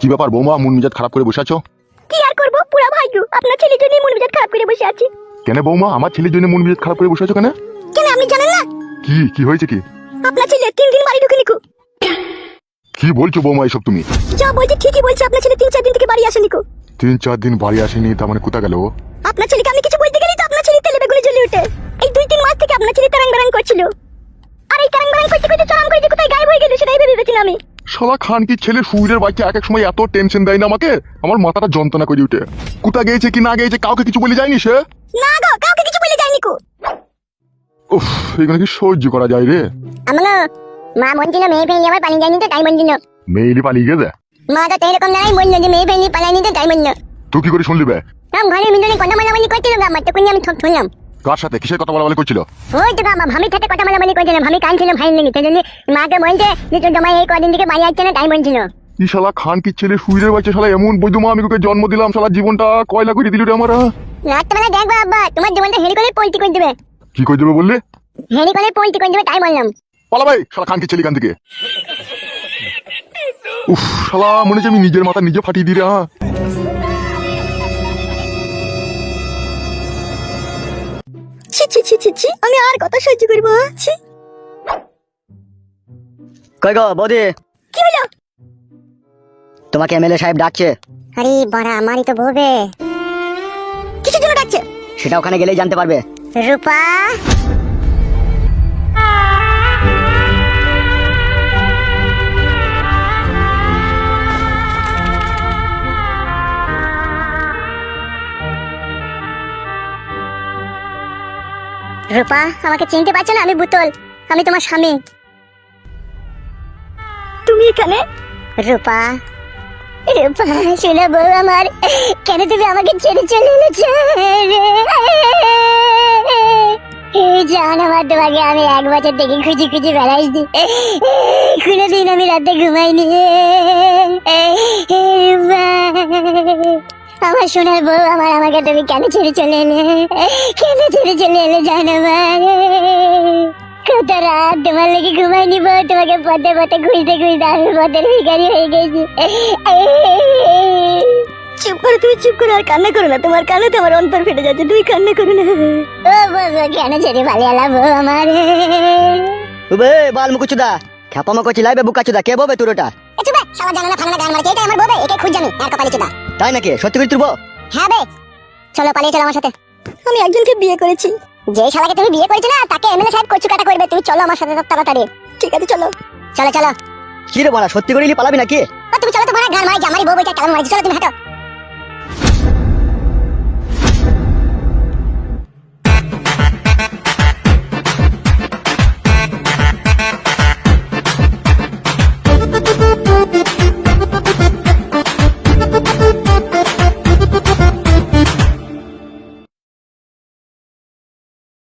কি ব্যাপার বৌমা মন মেজাজ খারাপ করে বসে আছো? কি আর করব? পুরা ভাগ্য আপনার ছেলের জন্য মন মেজাজ খারাপ করে বসে আছি। কেন বৌমা আমার ছেলের জন্য মন মেজাজ খারাপ করে বসে আছো কেন? কেন আপনি জানেন না? কি কি হয়েছে কি? আপনার ছেলে তিন দিন বাড়ি ঢুকে নিকো কি বলছো বৌমা এসব তুমি? যা বলছে ঠিকই বলছে আপনার ছেলে তিন চার দিন থেকে বাড়ি আসেনি কো। তিন চার দিন বাড়ি আসেনি তার মানে কোথা গেল? আপনার ছেলেকে আমি কিছু বলতে গেলেই তো আপনার ছেলে তেলে বেগুনে জ্বলে ওঠে। এই দুই তিন মাস থেকে আপনার ছেলে তারাং বারাং করছিল। আর এই তারাং বারাং করতে করতে চরম করে যে কোথায় গায়েব হয়ে গেল সেটাই ভেবে আমি। শালা খান কি ছেলে সুইরের বাইকে এক এক সময় এত টেনশন দেয় না আমাকে? আমার মাথাটা যন্ত্রণা করে উঠে। কোথা গিয়েছে কি না গিয়েছে কাউকে কিছু বলে যায়নি সে? না গো কাউকে কিছু বলে যায়নি কো। উফ এগুলো কি সহ্য করা যায় রে? আমলো মা মন মনছিল মেয়ে ফেলে আবার পানি যায়নি তো তাই মন মনছিল মেয়েলি পালিয়ে গেছে? মা তো এরকম নাই বলল যে মেয়ে ফেলে পালাইনি তো তাই বলল তুই কি করে শুনলি বে? রাম ঘরের ভিতরে কথা মালামালি করছিল গো আমার তখনই আমি ঠক শুনলাম। কার সাথে? কিসের কথা বলা বলি করছিল? ওই তো সাথে কথা করছিলাম ভামি কানছিল ভাই লেগে সেই জন্য মাকে বলছে যে তোর জামাই এই কদিন থেকে বাড়ি আসছে না তাই বলছিল। ই শালা খান কি ছেলে বাচ্চা শালা এমন বৈধমা আমি ওকে জন্ম দিলাম শালা জীবনটা কয়লা করে দিল রে আমার? রাত্রেবেলা দেখব আব্বা তোমার জীবনটা হেলি করে পোল্টি করে দেবে। কি করে দেবে বললে? হেলি করে পোল্টি করে দেবে তাই বললাম। পালা ভাই শালা খান কি ছেলে এখান থেকে? উফ শালা মনে হচ্ছে আমি নিজের মাথা নিজে ফাটিয়ে দিই রে হ্যাঁ ছি ছি ছি ছি। ছি আমি আর কথা সহ্য করব ছি। কই গো বৌদি? কি হলো? তোমাকে এমএলএ সাহেব ডাকছে। আরে বড়া আমারই তো বলবে কিসের জন্য ডাকছে? সেটা ওখানে গেলেই জানতে পারবে। রূপা? রূপা আমাকে চিনতে পারছ না? আমি বুতল আমি তোমার স্বামী। তুমি এখানে? রূপা। রূপা শোনা বউ আমার কেন তুমি আমাকে ছেড়ে চলে এই জান আমার তোমাকে আমি এক বছর থেকে খুঁজে খুঁজে বেড়াইছি। কোনোদিন আমি রাতে ঘুমাইনি। আমার সোনার বউ আমার আমাকে তুমি কেন ছেড়ে চলে এলে? কেন ছেড়ে চলে এলে জানো কত রাত তোমার লেগে ঘুমাইনি বউ তোমাকে পথে পথে খুঁজতে খুঁজতে আমি পথের ভিখারি হয়ে গেছি। চুপ করো তুমি চুপ করো আর কান্না করো না। তোমার কান্না তো আমার অন্তর ফেটে যাচ্ছে তুমি কান্না করো না। ও বউ কেন ছেড়ে পালিয়ে এলা বউ আমার? উবে বাল মুকুচুদা খ্যাপামা করছি লাইবে বুকাচুদা কে ববে তোর ওটা এ চুপ সবার জানা না গান মারছে এটা তাই নাকি? সত্যি করে তুলবো? হ্যাঁ বে। চলো পালিয়ে চলো আমার সাথে। আমি একজনকে বিয়ে করেছি। যে শালাকে তুমি বিয়ে করেছ না তাকে এমএলএ সাহেব কচু কাটা করবে। তুমি চলো আমার সাথে তাড়াতাড়ি। ঠিক আছে চলো। চলো চলো। কি রে বড়া সত্যি করে পালাবি নাকি? তুমি চলো তো বড়া গান মারি জামারি বউ বইটা কেমন মারি চলো তুমি হাঁটো।